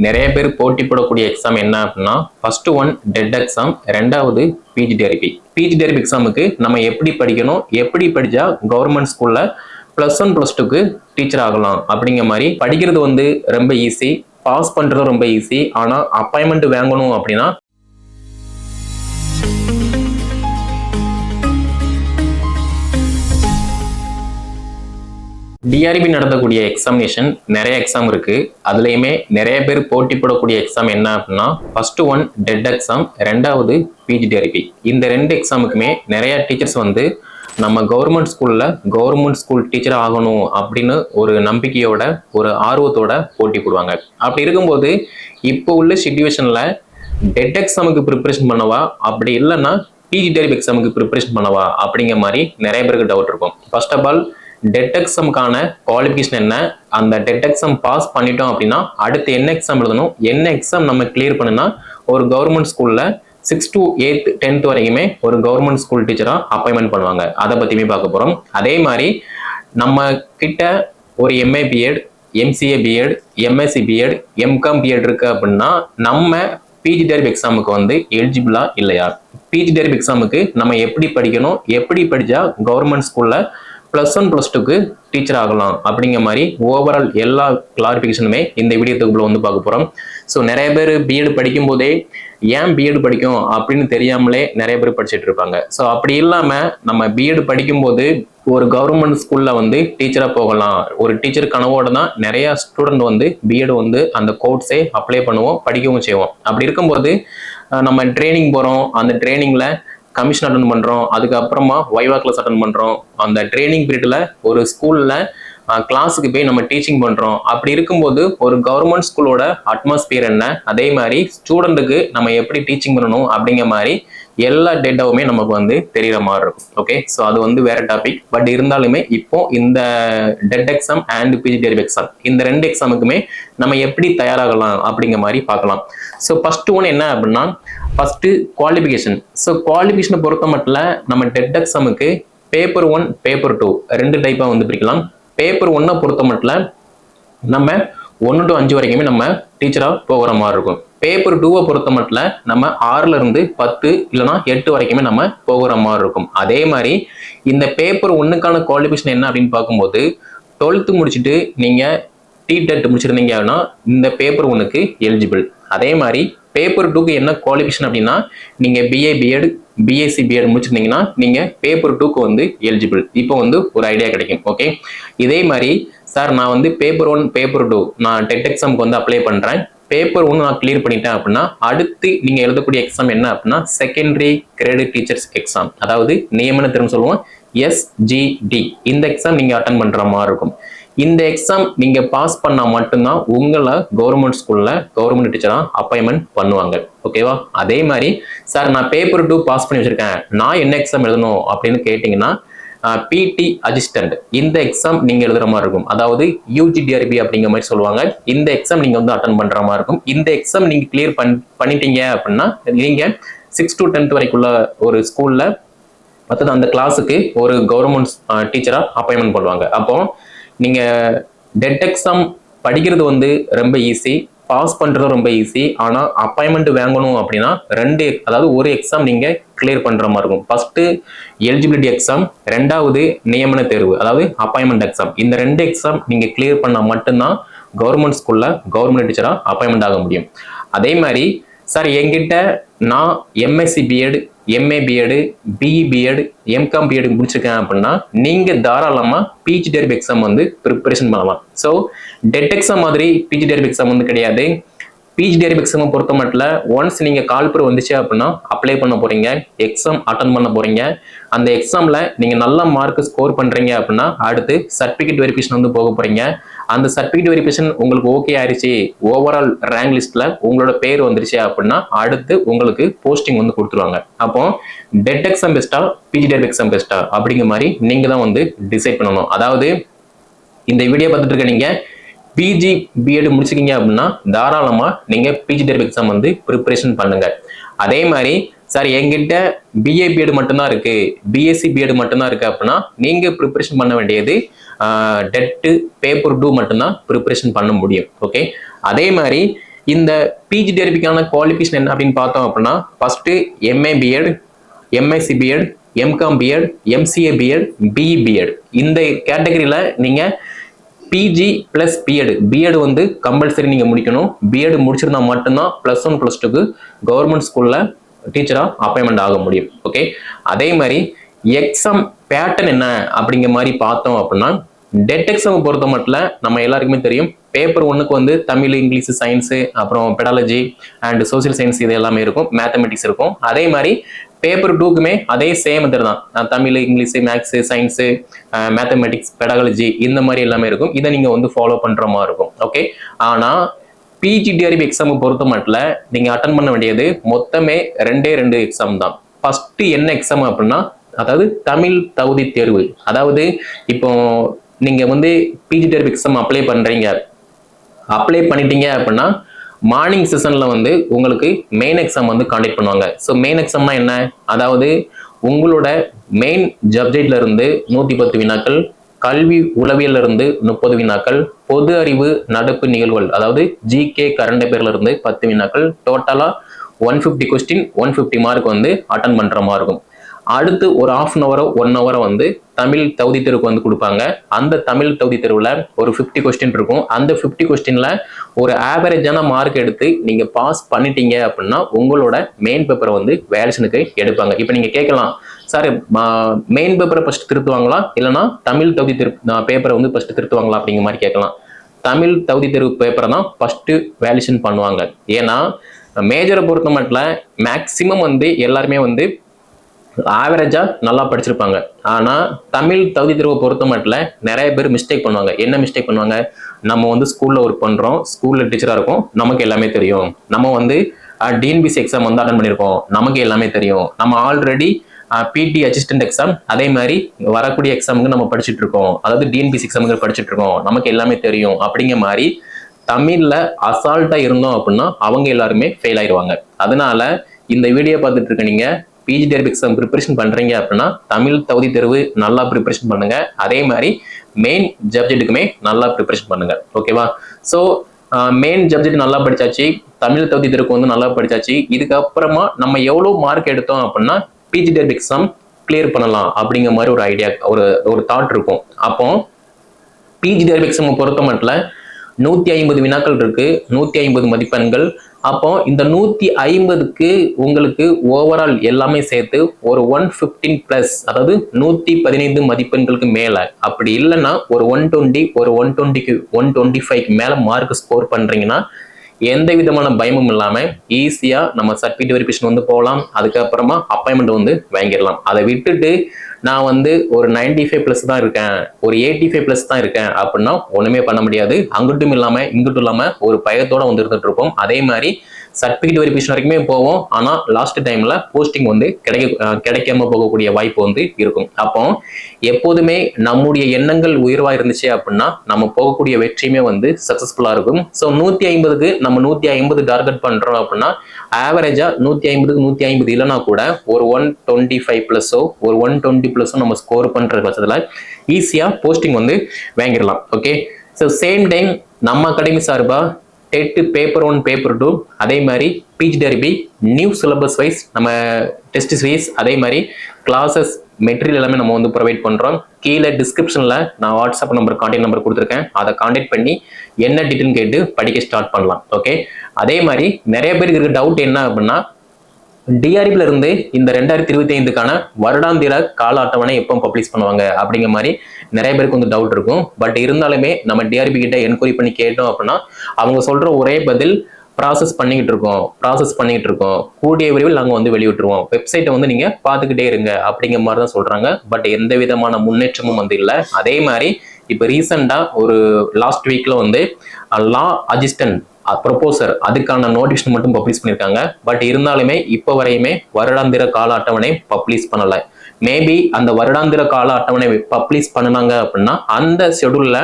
நிறைய பேர் போட்டி போடக்கூடிய எக்ஸாம் என்ன அப்படின்னா ஃபர்ஸ்ட் ஒன் டெட் எக்ஸாம் ரெண்டாவது பிஜி டெரிபி பிஜி டெரிபி எக்ஸாமுக்கு நம்ம எப்படி படிக்கணும் எப்படி படிச்சா கவர்மெண்ட் ஸ்கூல்ல ப்ளஸ் ஒன் ப்ளஸ் டூக்கு டீச்சர் ஆகலாம் அப்படிங்கிற மாதிரி படிக்கிறது வந்து ரொம்ப ஈஸி பாஸ் பண்ணுறதும் ரொம்ப ஈஸி ஆனா அப்பாயின்மெண்ட் வாங்கணும் அப்படின்னா டிஆர்பி நடத்தக்கூடிய எக்ஸாமினேஷன் நிறைய எக்ஸாம் இருக்கு. அதுலயுமே நிறைய பேர் போட்டி போடக்கூடிய எக்ஸாம் என்ன அப்படின்னா ஃபர்ஸ்ட் ஒன் டெட் எக்ஸாம் ரெண்டாவது பிஜி டிஆர்பி இந்த ரெண்டு எக்ஸாமுக்குமே நிறைய டீச்சர்ஸ் வந்து நம்ம கவர்மெண்ட் ஸ்கூல்ல கவர்மெண்ட் ஸ்கூல் டீச்சர் ஆகணும் அப்படின்னு ஒரு நம்பிக்கையோட ஒரு ஆர்வத்தோட போட்டி போடுவாங்க அப்படி இருக்கும்போது இப்போ உள்ள சுச்சுவேஷன்ல டெட் எக்ஸாமுக்கு ப்ரிப்பரேஷன் பண்ணவா? அப்படி இல்லைன்னா பிஜி டெரிப் எக்ஸாமுக்கு ப்ரிப்பரேஷன் பண்ணவா? அப்படிங்கிற மாதிரி நிறைய பேருக்கு டவுட் இருக்கும். ஃபர்ஸ்ட் ஆஃப் ஆல் டெட் எக்ஸாமுக்கான குவாலிஃபிகேஷன் என்ன? அந்த டெட் எக்ஸாம் பாஸ் பண்ணிட்டோம் அப்படின்னா அடுத்து என்ன எக்ஸாம் எழுதணும்? என்ன எக்ஸாம் நம்ம கிளியர் பண்ணுனா ஒரு கவர்மெண்ட் ஸ்கூல்ல சிக்ஸ் டு எயித் டென்த் வரைக்குமே ஒரு கவர்மெண்ட் ஸ்கூல் டீச்சராக அப்பாயின்மெண்ட் பண்ணுவாங்க. அதை பற்றியுமே பார்க்க போகிறோம் அதே மாதிரி நம்ம கிட்ட ஒரு MA BEd MCA BEd MSc BEd MCom BEd இருக்கு அப்படின்னா நம்ம பிஜி டெரிப் எக்ஸாமுக்கு வந்து எலிஜிபிளா இல்லையா? பிஜி டெரிப் எக்ஸாமுக்கு நம்ம எப்படி படிக்கணும்? எப்படி படிச்சா கவர்மெண்ட் ஸ்கூல்ல ப்ளஸ் ஒன் ப்ளஸ் டூக்கு டீச்சர் ஆகலாம் அப்படிங்கிற மாதிரி ஓவரால் எல்லா கிளாரிஃபிகேஷனுமே இந்த வீடியோத்துக்குள்ளே வந்து பார்க்க போகிறோம் ஸோ நிறைய பேர் பிஎட் படிக்கும்போதே ஏன் பிஎட் படிக்கும் அப்படின்னு தெரியாமலே நிறைய பேர் படிச்சுட்டு இருப்பாங்க. ஸோ அப்படி இல்லாமல் நம்ம பிஎட் படிக்கும்போது ஒரு கவர்மெண்ட் ஸ்கூலில் வந்து டீச்சராக போகலாம். ஒரு டீச்சர் கனவோட தான் நிறையா ஸ்டூடெண்ட் வந்து பிஎட் வந்து அந்த கோர்ஸே அப்ளை பண்ணுவோம் படிக்கவும் செய்வோம். அப்படி இருக்கும்போது நம்ம ட்ரைனிங் போகிறோம் அந்த ட்ரைனிங்கில் கமிஷன் அட்டன் பண்றோம். அதுக்கப்புறமா வைவா கிளாஸ் அட்டன் பண்றோம். அந்த ட்ரைனிங் பீரியட்ல ஒரு ஸ்கூல்ல கிளாஸுக்கு போய் நம்ம டீச்சிங் பண்றோம். அப்படி இருக்கும்போது ஒரு கவர்மெண்ட் ஸ்கூலோட அட்மாஸ்பியர் என்ன? அதே மாதிரி ஸ்டூடெண்ட்டுக்கு நம்ம எப்படி டீச்சிங் பண்ணணும்? அப்படிங்கிற மாதிரி எல்லா டேட்டாவுமே நமக்கு வந்து தெரியற மாதிரி இருக்கும். ஓகே ஸோ அது வந்து வேற டாபிக் பட் இருந்தாலுமே இப்போ இந்த TET exam and PG exam இந்த ரெண்டு எக்ஸாமுக்குமே நம்ம எப்படி தயாராகலாம் அப்படிங்கிற மாதிரி பார்க்கலாம். ஸோ ஃபர்ஸ்ட் ஒன் என்ன அப்படின்னா ஃபர்ஸ்ட் குவாலிஃபிகேஷன் ஸோ குவாலிஃபிகேஷனை பொறுத்த மட்டும் நம்ம டெட் எக்ஸாமுக்கு பேப்பர் ஒன் பேப்பர் டூ ரெண்டு டைப்பாக வந்து பிரிக்கலாம். பேப்பர் ஒன்னை பொறுத்த மட்டும் நம்ம ஒன்று டு அஞ்சு வரைக்குமே நம்ம டீச்சராக போகிற மாதிரி இருக்கும். பேப்பர் டூவை பொறுத்த மட்டும் நம்ம ஆறுல இருந்து பத்து இல்லைன்னா எட்டு வரைக்குமே நம்ம போகிற மாதிரி இருக்கும். அதே மாதிரி இந்த பேப்பர் ஒன்றுக்கான குவாலிஃபிகேஷன் என்ன அப்படின்னு பார்க்கும்போது டுவெல்த்து முடிச்சுட்டு நீங்கள் டிடெட் முடிச்சிருந்தீங்க அப்படின்னா இந்த பேப்பர் ஒன்றுக்கு எலிஜிபிள் அதே மாதிரி பேப்பர் டூக்கு என்ன குவாலிஃபிகேஷன் அப்படின்னா நீங்கள் பிஏ பிஎட் பிஎஸ்சி பிஎட் முடிச்சிருந்தீங்கன்னா நீங்கள் பேப்பர் டூக்கு வந்து எலிஜிபிள் இப்போ வந்து ஒரு ஐடியா கிடைக்கும் ஓகே இதே மாதிரி சார் நான் வந்து பேப்பர் ஒன் பேப்பர் டூ நான் டெட் எக்ஸாமுக்கு வந்து அப்ளை பண்ணுறேன் பேப்பர் ஒன்று நான் கிளியர் பண்ணிட்டேன் அப்படின்னா அடுத்து நீங்கள் எழுதக்கூடிய எக்ஸாம் என்ன அப்படின்னா செகண்டரி கிரேடு டீச்சர்ஸ் எக்ஸாம் அதாவது நியமன சொல்லுவோம். எஸ்ஜிடி இந்த எக்ஸாம் நீங்கள் அட்டன் பண்ணுற மாதிரி இருக்கும். இந்த எக்ஸாம் நீங்கள் பாஸ் பண்ணால் மட்டும்தான் உங்களை கவர்மெண்ட் ஸ்கூலில் கவர்மெண்ட் டீச்சராக அப்பாயின்மெண்ட் பண்ணுவாங்க. ஓகேவா அதே மாதிரி சார் நான் பேப்பர் டூ பாஸ் பண்ணி வச்சுருக்கேன். நான் என்ன எக்ஸாம் எழுதணும்? அப்படின்னு கேட்டிங்கன்னா பிடி அசிஸ்டன்ட் இந்த எக்ஸாம் நீங்க எழுதுற மாதிரி இருக்கும். அதாவது யூஜிடிஆர்பி அப்படிங்கிற மாதிரி சொல்லுவாங்க. இந்த எக்ஸாம் நீங்க வந்து அட்டன் பண்ற மாதிரி இருக்கும். இந்த எக்ஸாம் நீங்க கிளியர் பண் பண்ணிட்டீங்க அப்படின்னா நீங்க சிக்ஸ் டு டென்த் வரைக்குள்ள ஒரு ஸ்கூல்ல மற்றது அந்த கிளாஸுக்கு ஒரு கவர்மெண்ட் டீச்சராக அப்பாயின்மெண்ட் பண்ணுவாங்க அப்போ நீங்கள் டெட் எக்ஸாம் படிக்கிறது வந்து ரொம்ப ஈஸி பாஸ் பண்ணுறதும் ரொம்ப ஈஸி ஆனால் அப்பாயின்மெண்ட் வாங்கணும் அப்படின்னா ரெண்டு அதாவது ஒரு எக்ஸாம் நீங்கள் கிளியர் பண்ணுற மாதிரி இருக்கும். ஃபஸ்ட்டு எலிஜிபிலிட்டி எக்ஸாம் ரெண்டாவது நியமன தேர்வு அதாவது அப்பாயின்மெண்ட் எக்ஸாம் இந்த ரெண்டு எக்ஸாம் நீங்கள் கிளியர் பண்ணால் மட்டும்தான் கவர்மெண்ட் ஸ்கூலில் கவர்மெண்ட் டீச்சராக அப்பாயின்மெண்ட் ஆக முடியும். அதே மாதிரி சார் என்கிட்ட நான் MSc BEd MA BEd BE BEd MCom BEd முடிச்சிருக்கேன் அப்படின்னா நீங்கள் தாராளமாக பிஜி டெர்ப் எக்ஸாம் வந்து ப்ரிப்பரேஷன் பண்ணலாம். ஸோ டெட் எக்ஸாம் மாதிரி பிஜி டெர்ப் எக்ஸாம் வந்து கிடையாது. பிஜி டெரிப் எக்ஸாம் பொறுத்த மட்டும் ஒன்ஸ் நீங்கள் கால்பர் வந்துச்சு அப்படின்னா அப்ளை பண்ண போகிறீங்க எக்ஸாம் அட்டன் பண்ண போகிறீங்க அந்த எக்ஸாமில் நீங்கள் நல்ல மார்க் ஸ்கோர் பண்ணுறீங்க அப்படின்னா அடுத்து சர்டிஃபிகேட் வெரிஃபிகேஷன் வந்து போக போகிறீங்க அந்த சர்டிஃபிகேட் வெரிஃபிகேஷன் உங்களுக்கு ஓகே ஆயிடுச்சு ஓவரால் ரேங்க் லிஸ்ட்டில் உங்களோட பேர் வந்துருச்சு அப்படின்னா அடுத்து உங்களுக்கு போஸ்டிங் வந்து கொடுத்துருவாங்க. அப்போ டெட் எக்ஸாம் பெஸ்ட்டா பிஜி டெட் எக்ஸாம் பெஸ்ட்டா அப்படிங்கிற மாதிரி நீங்கள் தான் வந்து டிசைட் பண்ணணும். அதாவது இந்த வீடியோ பார்த்துட்டு இருக்க நீங்கள் பிஜி பிஎட் முடிச்சிருக்கீங்க அப்படின்னா தாராளமாக நீங்கள் பிஜி டெட் எக்ஸாம் வந்து ப்ரிப்பரேஷன் பண்ணுங்க. அதே மாதிரி சார் என்கிட்ட பிஏ பிஎட் மட்டும்தான் இருக்கு. பிஎஸ்சி பிஎட் மட்டும்தான் இருக்கு அப்படின்னா நீங்க ப்ரிப்பரேஷன் பண்ண வேண்டியது டெட்டு பேப்பர் டூ மட்டும்தான் ப்ரிப்பரேஷன் பண்ண முடியும். ஓகே அதே மாதிரி இந்த பிஜி டிஆர்பிக்கான குவாலிஃபிகேஷன் என்ன அப்படின்னு பார்த்தோம் அப்படின்னா first MA BEd MSc BEd MCom BEd MCA BEd BE BEd இந்த கேட்டகரியில் நீங்கள் பிஜி ப்ளஸ் பிஎட் பிஎட் வந்து கம்பல்சரி நீங்கள் முடிக்கணும். பிஎட் முடிச்சிருந்தா மட்டும்தான் ப்ளஸ் ஒன் ப்ளஸ் டூக்கு கவர்மெண்ட் ஸ்கூலில் டீச்சராக அப்பாயின்மெண்ட் ஆக முடியும். ஓகே அதே மாதிரி எக்ஸாம் பேட்டர்ன் என்ன அப்படிங்கிற மாதிரி பார்த்தோம் அப்படின்னா டெட் எக்ஸாம் பொறுத்த மட்டும் நம்ம எல்லாருக்குமே தெரியும். பேப்பர் ஒன்றுக்கு வந்து தமிழ் இங்கிலீஷ் சயின்ஸு அப்புறம் பெடாலஜி அண்ட் சோசியல் சயின்ஸ் இது எல்லாமே இருக்கும். மேத்தமெட்டிக்ஸ் இருக்கும். அதே மாதிரி பேப்பர் டூக்குமே அதே சேம் மெத்தட் தான். Tamil English maths science mathematics pedagogy இந்த மாதிரி எல்லாமே இருக்கும். இதை நீங்கள் வந்து ஃபாலோ பண்ணுற மாதிரி இருக்கும். ஓகே ஆனால் பிஜிடிஆர்பி எக்ஸாம் பொறுத்த மட்டும் நீங்கள் அட்டன் பண்ண வேண்டியது மொத்தமே ரெண்டே ரெண்டு எக்ஸாம் தான். ஃபர்ஸ்ட் என்ன எக்ஸாம் அப்படின்னா அதாவது தமிழ் தகுதி தேர்வு. அதாவது இப்போ நீங்க வந்து பிஜிடிஆர்பி எக்ஸாம் அப்ளை பண்றீங்க. அப்ளை பண்ணிட்டீங்க அப்படின்னா மார்னிங் செஷனில் வந்து உங்களுக்கு மெயின் எக்ஸாம் வந்து கண்டக்ட் பண்ணுவாங்க. ஸோ மெயின் எக்ஸாம்னா என்ன? அதாவது உங்களோட மெயின் சப்ஜெக்ட்ல இருந்து நூற்றி பத்து வினாக்கள் கல்வி உளவியல்ல இருந்து முப்பது வினாக்கள் பொது அறிவு நடப்பு நிகழ்வுகள் அதாவது ஜிகே கரண்ட் அஃபேர்ல இருந்து பத்து வினாக்கள் டோட்டலாக one fifty question one fifty mark வந்து அட்டன் பண்ணுற மாதிரி இருக்கும். அடுத்து ஒரு ஆஃப் அன் ஹவரோ ஒன் ஹவரோ வந்து தமிழ் தகுதி தேர்வுக்கு வந்து கொடுப்பாங்க. அந்த தமிழ் தகுதி தேர்வில் ஒரு ஃபிஃப்டி கொஸ்டின் இருக்கும். அந்த ஃபிஃப்டி கொஸ்டினில் ஒரு ஆவரேஜான மார்க் எடுத்து நீங்கள் பாஸ் பண்ணிட்டீங்க அப்படின்னா உங்களோட மெயின் பேப்பரை வந்து வேல்யூஷனுக்கு எடுப்பாங்க. இப்போ நீங்கள் கேட்கலாம் சார் மெயின் பேப்பரை ஃபர்ஸ்ட் திருத்துவாங்களா? இல்லைன்னா தமிழ் தகுதி திரு பேப்பரை வந்து ஃபஸ்ட்டு திருத்துவாங்களா? அப்படிங்கிற மாதிரி கேட்கலாம். தமிழ் தகுதி தேர்வு பேப்பரை தான் ஃபஸ்ட்டு வேல்யூஷன் பண்ணுவாங்க. ஏன்னா மேஜரை பொறுத்த மட்டும் மேக்சிமம் வந்து எல்லாருமே வந்து ஆவரேஜாக நல்லா படிச்சிருப்பாங்க. ஆனால் தமிழ் தகுதி தேர்வை பொறுத்த மட்டும் நிறைய பேர் மிஸ்டேக் பண்ணுவாங்க. என்ன மிஸ்டேக் பண்ணுவாங்க? நம்ம வந்து ஸ்கூலில் ஒர்க் பண்ணுறோம் ஸ்கூலில் டீச்சராக இருக்கும். நமக்கு எல்லாமே தெரியும். நம்ம வந்து டிஎன்பிசி எக்ஸாம் வந்து அட்டன் பண்ணியிருக்கோம் நமக்கு எல்லாமே தெரியும். நம்ம ஆல்ரெடி பிடி அசிஸ்டன்ட் எக்ஸாம் அதே மாதிரி வரக்கூடிய எக்ஸாமுக்கு நம்ம படிச்சுட்டு இருக்கோம். அதாவது டிஎன்பிசி எக்ஸாமுக்கு படிச்சுட்டு இருக்கோம். நமக்கு எல்லாமே தெரியும். அப்படிங்கிற மாதிரி தமிழில் அசால்ட்டாக இருந்தோம் அப்படின்னா அவங்க எல்லாருமே ஃபெயில் ஆயிடுவாங்க அதனால இந்த வீடியோ பார்த்துட்டு இருக்க நீங்கள் பிஜி தேர்வு எக்ஸாம் ப்ரிப்பரேஷன் பண்றீங்க அப்படின்னா தமிழ் தகுதி தேர்வு நல்லா ப்ரிப்பரேஷன் பண்ணுங்க. அதே மாதிரி மெயின் சப்ஜெக்ட்டுக்குமே நல்லா ப்ரிப்பரேஷன் பண்ணுங்க. ஓகேவா ஸோ மெயின் சப்ஜெக்ட் நல்லா படிச்சாச்சு தமிழ் தகுதி தேர்வுக்கு வந்து நல்லா படிச்சாச்சு இதுக்கப்புறமா நம்ம எவ்வளோ மார்க் எடுத்தோம் அப்படின்னா பிஜி தேர்வு எக்ஸாம் கிளியர் பண்ணலாம் அப்படிங்கிற மாதிரி ஒரு ஐடியா ஒரு ஒரு தாட் இருக்கும். அப்போ பிஜி தேர்வு எக்ஸாம் பொறுத்த மட்டும் நூத்தி ஐம்பது வினாக்கள் இருக்கு நூத்தி ஐம்பது மதிப்பெண்கள். அப்போ இந்த நூத்தி ஐம்பதுக்கு உங்களுக்கு ஓவரால் எல்லாமே சேர்த்து ஒரு ஒன் ஃபிஃப்டீன் பிளஸ் அதாவது நூத்தி பதினைந்து மதிப்பெண்களுக்கு மேல. அப்படி இல்லைன்னா ஒரு ஒன் டுவெண்ட்டி ஒரு ஒன் டுவெண்ட்டிக்கு ஒன் டுவெண்ட்டி ஃபைவ்க்கு மேல மார்க் ஸ்கோர் பண்றீங்கன்னா எந்த விதமான பயமும் இல்லாமல் ஈஸியாக நம்ம சர்டிஃபிகேட் வெரிஃபிகேஷன் வந்து போகலாம். அதுக்கப்புறமா அப்பாயின்மெண்ட் வந்து வாங்கிடலாம். அதை விட்டுட்டு நான் வந்து ஒரு 95 ஃபைவ் ப்ளஸ் தான் இருக்கேன். ஒரு எயிட்டி ஃபைவ் ப்ளஸ் தான் இருக்கேன். அப்படின்னா ஒன்றுமே பண்ண முடியாது. அங்கிட்டும் இல்லாமல் இங்கிட்டும் இல்லாமல் ஒரு பயத்தோடு வந்து இருந்துட்டு இருப்போம். அதே மாதிரி சர்டிஃபிகேட் வெரிஃபிகேஷன் வரைக்குமே போவோம். ஆனால் லாஸ்ட் டைமில் போஸ்டிங் வந்து கிடைக்க கிடைக்காம போகக்கூடிய வாய்ப்பு வந்து இருக்கும். அப்போ எப்போதுமே நம்முடைய எண்ணங்கள் உயர்வாக இருந்துச்சு அப்படின்னா நம்ம போகக்கூடிய வெற்றியுமே வந்து சக்ஸஸ்ஃபுல்லாக இருக்கும். ஸோ நூற்றி ஐம்பதுக்கு நம்ம நூற்றி ஐம்பது டார்கெட் பண்ணுறோம் அப்படின்னா ஆவரேஜாக நூற்றி ஐம்பதுக்கு நூற்றி ஐம்பது இல்லைனா கூட ஒரு ஒன் டுவெண்ட்டி ஃபைவ் ப்ளஸ்ஸோ ஒரு ஒன் டுவெண்ட்டி ப்ளஸ்ஸோ நம்ம ஸ்கோர் பண்ணுற பட்சத்தில் ஈஸியாக போஸ்டிங் வந்து வாங்கிடலாம். ஓகே ஸோ சேம் டைம் நம்ம அகாடமி சார்பா TET paper one paper two அதே மாதிரி PG TRB new syllabus wise நம்ம டெஸ்ட் வைஸ் அதே மாதிரி கிளாஸஸ் மெட்டீரியல் எல்லாமே நம்ம வந்து ப்ரொவைட் பண்ணுறோம் கீழே டிஸ்கிரிப்ஷனில் நான் வாட்ஸ்அப் நம்பர் கான்டாக்ட் நம்பர் கொடுத்துருக்கேன். அதை கான்டாக்ட் பண்ணி என்ன டீட்டெயில் கேட்டு படிக்க ஸ்டார்ட் பண்ணலாம் ஓகே அதே மாதிரி நிறைய பேருக்கு இருக்க டவுட் என்ன அப்படின்னா டிஆர்பில இருந்து இந்த ரெண்டாயிரத்தி இருபத்தி ஐந்துக்கான வருடாந்திர கால அட்டவணை எப்போ பப்ளிஷ் பண்ணுவாங்க அப்படிங்கிற மாதிரி நிறைய பேருக்கு வந்து டவுட் இருக்கும். பட் இருந்தாலுமே நம்ம டிஆர்பி கிட்ட என்கொயரி பண்ணி கேட்டோம் அப்படின்னா அவங்க சொல்ற ஒரே பதில் ப்ராசஸ் பண்ணிக்கிட்டு இருக்கோம். ப்ராசஸ் பண்ணிக்கிட்டு இருக்கோம். கூடிய விரைவில் நாங்கள் வந்து வெளியிட்டுருவோம். வெப்சைட்டை வந்து நீங்கள் பார்த்துக்கிட்டே இருங்க அப்படிங்கிற மாதிரி தான் சொல்கிறாங்க பட் எந்த விதமான முன்னேற்றமும் வந்து இல்லை. அதே மாதிரி இப்போ ரீசெண்டாக ஒரு லாஸ்ட் வீக்கில் வந்து லா அசிஸ்டன்ட் ப்ரொபோசர் அதுக்கான நோட்டிஃபிகேஷன் மட்டும் பப்ளிஷ் பண்ணியிருக்காங்க பட் இருந்தாலுமே இப்போ வரையுமே வருடாந்திர கால அட்டவணை பப்ளிஷ் பண்ணலை. மேபி அந்த வருடாந்திர கால அட்டவணை பப்ளிஷ் பண்ணுனாங்க அப்படின்னா அந்த ஷெடியூல்ல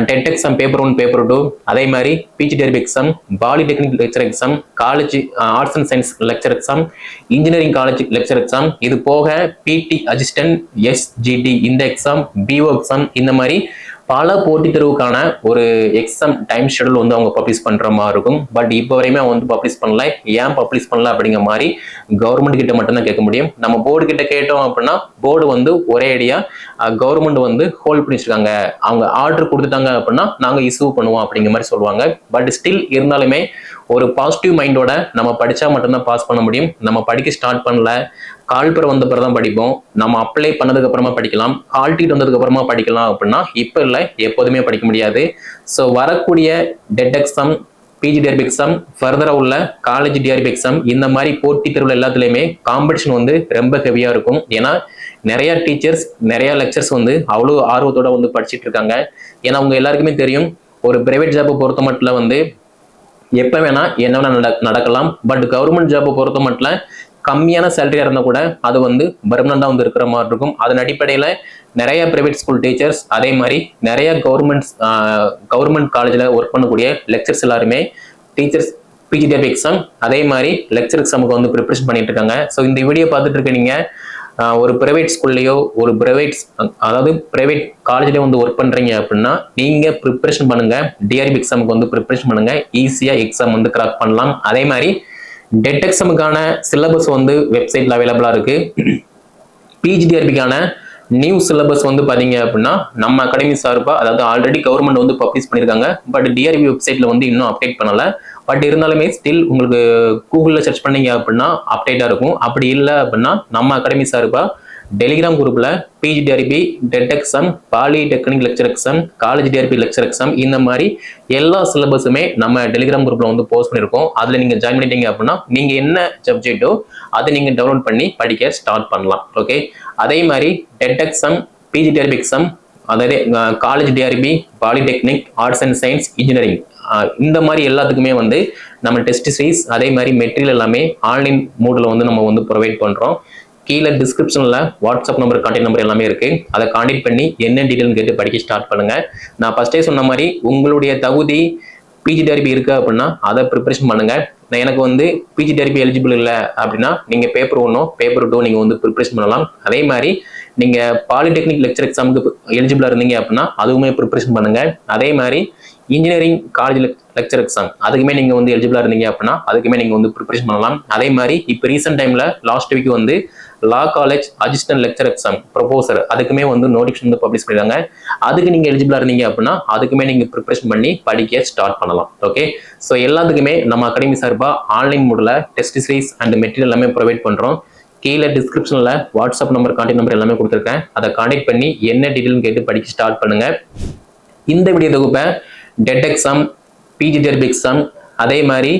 TET exam paper one paper two அதே மாதிரி PG TRB exam polytechnic lecture exam college arts and science lecture exam engineering college lecture exam இது போக பிடி அசிஸ்டன்ட் எஸ்ஜிடி இந்த எக்ஸாம் பிஓ எக்ஸாம் இந்த மாதிரி பல போட்டித் தேர்வுக்கான ஒரு எக்ஸாம் டைம் ஷெடியூல் வந்து அவங்க பப்ளிஷ் பண்ற மாதிரி இருக்கும். பட் இப்போ வரையுமே அவங்க வந்து பப்ளிஷ் பண்ணல. ஏன் பப்ளிஷ் பண்ணல அப்படிங்கிற மாதிரி கவர்மெண்ட் கிட்ட மட்டும்தான் கேட்க முடியும். நம்ம போர்டு கிட்ட கேட்டோம் அப்படின்னா போர்டு வந்து ஒரே ஐடியா கவர்மெண்ட் வந்து ஹோல்ட் பண்ணிச்சிருக்காங்க அவங்க ஆர்டர் கொடுத்துட்டாங்க அப்படின்னா நாங்க இஷ்யூ பண்ணுவோம் அப்படிங்கிற மாதிரி சொல்லுவாங்க. பட் ஸ்டில் இருந்தாலுமே ஒரு பாசிட்டிவ் மைண்டோட நம்ம படிச்சா மட்டும்தான் பாஸ் பண்ண முடியும். நம்ம படிக்க ஸ்டார்ட் பண்ணல. கால்பர் வந்த பிறகு தான் படிப்போம். நம்ம அப்ளை பண்ணதுக்கு அப்புறமா படிக்கலாம். ஹால் டீட் வந்ததுக்கு அப்புறமா படிக்கலாம் அப்படின்னா இப்போ இல்லை எப்போதுமே படிக்க முடியாது. ஸோ வரக்கூடிய TET exam PG TRB exam ஃபர்தராக உள்ள காலேஜ் டிஆர்பி எக்ஸாம் இந்த மாதிரி போட்டித் தேர்வுல எல்லாத்துலேயுமே காம்படிஷன் வந்து ரொம்ப ஹெவியாக இருக்கும். ஏன்னா நிறைய டீச்சர்ஸ் நிறைய லெக்சர்ஸ் வந்து அவ்வளோ ஆர்வத்தோட வந்து படிச்சுட்டு இருக்காங்க. ஏன்னா அவங்க எல்லாருக்குமே தெரியும் ஒரு பிரைவேட் ஜாப்பை பொறுத்த மட்டும் வந்து எப்போ வேணா என்ன வேணா நடக்கலாம். பட் கவர்மெண்ட் ஜாப்பை பொறுத்த மட்டும் கம்மியான சேலரியாக இருந்தால் கூட அது வந்து பர்மனண்டாக வந்து இருக்கிற மாதிரி இருக்கும். அதன் அடிப்படையில் நிறைய ப்ரைவேட் ஸ்கூல் டீச்சர்ஸ் அதே மாதிரி நிறைய கவர்மெண்ட்ஸ் கவர்மெண்ட் காலேஜில் ஒர்க் பண்ணக்கூடிய லெக்சர்ஸ் எல்லாருமே டீச்சர்ஸ் பிஜிடிஎஃப் எக்ஸாம் அதே மாதிரி லெக்சர் எக்ஸாமுக்கு வந்து ப்ரிப்பரேஷன் பண்ணிட்டு இருக்காங்க. ஸோ இந்த வீடியோ பார்த்துட்டு இருக்க நீங்கள் ஒரு பிரைவேட் ஸ்கூல்லையோ ஒரு பிரைவேட் அதாவது பிரைவேட் காலேஜ்லேயோ வந்து ஒர்க் பண்ணுறீங்க அப்படின்னா நீங்கள் ப்ரிப்பரேஷன் பண்ணுங்கள் டிஆர்பி எக்ஸாமுக்கு வந்து ப்ரிப்பரேஷன் பண்ணுங்கள் ஈஸியாக எக்ஸாம் வந்து கிராக் பண்ணலாம். அதே மாதிரி டெட் எக்ஸாமுக்கான சிலபஸ் வந்து வெப்சைட்ல அவைலபிளா இருக்கு. பிஜிடிஆர்பிக்கான நியூ சிலபஸ் வந்து பாத்தீங்க அப்படின்னா நம்ம அகாடமி சார்பா அதாவது ஆல்ரெடி கவர்மெண்ட் வந்து பப்ளிஷ் பண்ணியிருக்காங்க பட் டிஆர்பி வெப்சைட்ல வந்து இன்னும் அப்டேட் பண்ணல. பட் இருந்தாலுமே ஸ்டில் உங்களுக்கு கூகுளில் சர்ச் பண்ணீங்க அப்படின்னா அப்டேட்டாக இருக்கும். அப்படி இல்லை அப்படின்னா நம்ம அகாடமி சார்பாக டெலிகிராம் குரூப்ல PG TRB TET exam polytechnic lecture exam college TRB lecture exam இந்த மாதிரி எல்லா சிலபஸுமே நம்ம டெலிகிராம் குரூப்ல வந்து போஸ்ட் பண்ணியிருக்கோம். அதுல நீங்க ஜாயின் பண்ணிட்டீங்க அப்படின்னா நீங்க என்ன சப்ஜெக்ட்டோ அதை நீங்க டவுன்லோட் பண்ணி படிக்க ஸ்டார்ட் பண்ணலாம். ஓகே அதே மாதிரி TET exam PG TRB exam அதாவது college TRB polytechnic arts and science engineering இந்த மாதிரி எல்லாத்துக்குமே வந்து நம்ம டெஸ்ட் சீஸ் அதே மாதிரி மெட்டீரியல் எல்லாமே ஆன்லைன் மூடில் வந்து நம்ம வந்து ப்ரொவைட் பண்ணுறோம் கீழே டிஸ்கிரிப்ஷனில் வாட்ஸ்அப் நம்பர் கான்டாக்ட் நம்பர் எல்லாமே இருக்கு. அதை கான்டாக்ட் பண்ணி என்ன டீட்டெயில் கேட்டு படிக்க ஸ்டார்ட் பண்ணுங்க. நான் ஃபர்ஸ்டே சொன்ன மாதிரி உங்களுடைய தகுதி பிஜி டெரிபி இருக்கு அப்படின்னா அதை ப்ரிப்பரேஷன் பண்ணுங்க. நான் எனக்கு வந்து பிஜி டெரிபி எலிஜிபிள் இல்லை அப்படின்னா நீங்க பேப்பர் ஒன்றும் பேப்பர் டூ நீங்க வந்து ப்ரிப்பரேஷன் பண்ணலாம். அதே மாதிரி நீங்க பாலிடெக்னிக் லெக்சர் எக்ஸாமுக்கு எலிஜிபிளா இருந்தீங்க அப்படின்னா அதுவுமே ப்ரிப்பரேஷன் பண்ணுங்க. அதே மாதிரி இன்ஜினியரிங் காலேஜ் லெக்சர் எக்ஸாம் அதுக்குமே நீங்கள் வந்து எலிஜிபிளாக இருந்தீங்க அப்படின்னா அதுக்குமே நீங்கள் வந்து ப்ரிப்பரேஷன் பண்ணலாம். அதே மாதிரி இப்போ ரீசெண்ட் டைமில் லாஸ்ட் வீக் வந்து law college assistant lecture exam professor அதுக்குமே வந்து நோட்டிஃபிகேஷன் வந்து பப்ளிஷ் பண்ணிருக்காங்க. அதுக்கு நீங்கள் எலிஜிபிளாக இருந்தீங்க அப்படின்னா அதுக்குமே நீங்கள் ப்ரிப்பரேஷன் பண்ணி படிக்க ஸ்டார்ட் பண்ணலாம். ஓகே ஸோ எல்லாத்துக்குமே நம்ம அகாடமி சார்பாக online Moodle test series and material எல்லாமே ப்ரொவைட் பண்ணுறோம் கீழே டிஸ்கிரிப்ஷனில் வாட்ஸ்அப் நம்பர் கான்டாக்ட் நம்பர் எல்லாமே கொடுத்துருக்கேன். அதை கான்டாக்ட் பண்ணி என்ன டீட்டெயில் கேட்டு படிக்க ஸ்டார்ட் பண்ணுங்கள் இந்த வீடியோ தொகுப்பை TET exam PG TRB exam அதே மாதிரி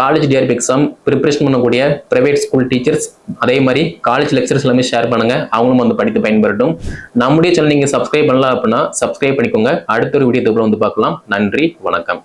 காலேஜ் டிஆர்பி எக்ஸாம் ப்ரிப்பரேஷன் பண்ணக்கூடிய ப்ரைவேட் ஸ்கூல் டீச்சர்ஸ் அதே மாதிரி காலேஜ் லெக்சர்ஸ் எல்லாமே ஷேர் பண்ணுங்க. அவங்களும் வந்து படித்து பயன்பெறட்டும். நம்முடைய சேனல் நீங்க சப்ஸ்கிரைப் பண்ணலாம் அப்படின்னா சப்ஸ்கிரைப் பண்ணிக்கோங்க. அடுத்த ஒரு வீடியோ வந்து பார்க்கலாம். நன்றி வணக்கம்.